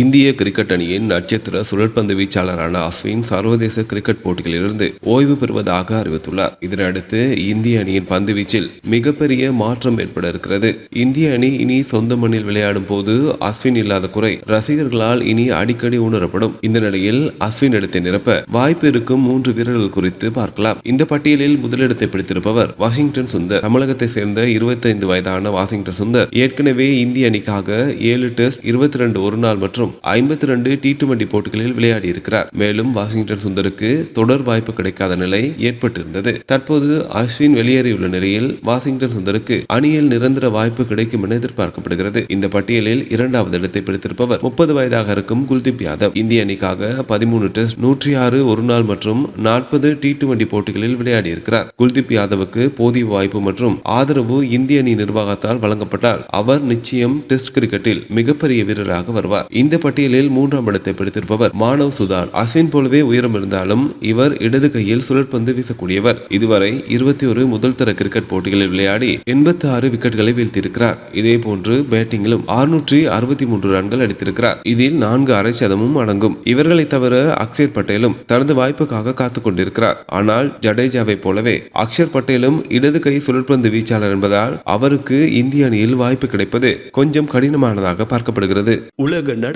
இந்திய கிரிக்கெட் அணியின் நட்சத்திர சுழற்பந்து வீச்சாளரான அஸ்வின் சர்வதேச கிரிக்கெட் போட்டிகளிலிருந்து ஓய்வு பெறுவதாக அறிவித்துள்ளார். இதனையடுத்து இந்திய அணியின் பந்து வீச்சில் மிகப்பெரிய மாற்றம் ஏற்பட இருக்கிறது இந்திய அணி இனி சொந்த மண்ணில் விளையாடும் போது அஸ்வின் இல்லாத குறை ரசிகர்களால் இனி அடிக்கடி உணரப்படும். இந்த நிலையில் அஸ்வின் இடத்தை நிரப்ப வாய்ப்பு இருக்கும் மூன்று வீரர்கள் குறித்து பார்க்கலாம். இந்த பட்டியலில் முதலிடத்தை பிடித்திருப்பவர் வாஷிங்டன் சுந்தர் தமிழகத்தை சேர்ந்த 25 வயதான வாஷிங்டன் சுந்தர். ஏற்கனவே இந்திய அணிக்காக ஏழு டெஸ்ட் இருபத்தி ரெண்டு ஒருநாள் மற்றும் மற்றும் ஐம்பத்தி ரெண்டு டி டுவெண்டி போட்டிகளில் விளையாடி இருக்கிறார் மேலும் வாஷிங்டன் சுந்தருக்கு தொடர் வாய்ப்பு கிடைக்காத நிலை ஏற்பட்டிருந்தது. தற்போது அஸ்வின் வெளியேறியுள்ள நிலையில் வாஷிங்டன் சுந்தருக்கு அணியில் நிரந்தர வாய்ப்பு கிடைக்கும் என எதிர்பார்க்கப்படுகிறது. இந்த பட்டியலில் இரண்டாவது இடத்தை பிடித்திருப்பவர் முப்பது வயதாக இருக்கும் குல்தீப் யாதவ். இந்திய அணிக்காக பதிமூணு டெஸ்ட் நூற்றி ஆறு ஒருநாள் மற்றும் நாற்பது டி டுவெண்டி போட்டிகளில் விளையாடி இருக்கிறார் குல்தீப் யாதவுக்கு போதிய வாய்ப்பு மற்றும் ஆதரவு இந்திய அணி நிர்வாகத்தால் வழங்கப்பட்டால் அவர் நிச்சயம் டெஸ்ட் கிரிக்கெட்டில் மிகப்பெரிய வீரராக வருவார். இந்த பட்டியலில் மூன்றாம் இடத்தை பிடித்திருப்பவர் மானவ் சுதான். அஸ்வின் போலவே உயரம் இருந்தாலும் இவர் இடது கையில் சுழற்பந்து வீசக்கூடியவர். இதுவரை இருபத்தி ஒரு முதல் தர கிரிக்கெட் போட்டிகளில் விளையாடி எண்பத்தி ஆறு விக்கெட்களை வீழ்த்தியிருக்கிறார். இதே போன்று பேட்டிங்கிலும் அறுநூற்றி அறுபத்தி மூன்று ரன்கள் அடித்திருக்கிறார். இதில் நான்கு அரை சதமும் அடங்கும். இவர்களை தவிர அக்ஷர் பட்டேலும் தனது வாய்ப்புக்காக காத்துக் கொண்டிருக்கிறார். ஆனால் ஜடேஜாவை போலவே அக்ஷர் பட்டேலும் இடது கை சுழற்பந்து வீச்சாளர் என்பதால் அவருக்கு இந்திய அணியில் வாய்ப்பு கிடைப்பது கொஞ்சம் கடினமானதாக பார்க்கப்படுகிறது. உலக நட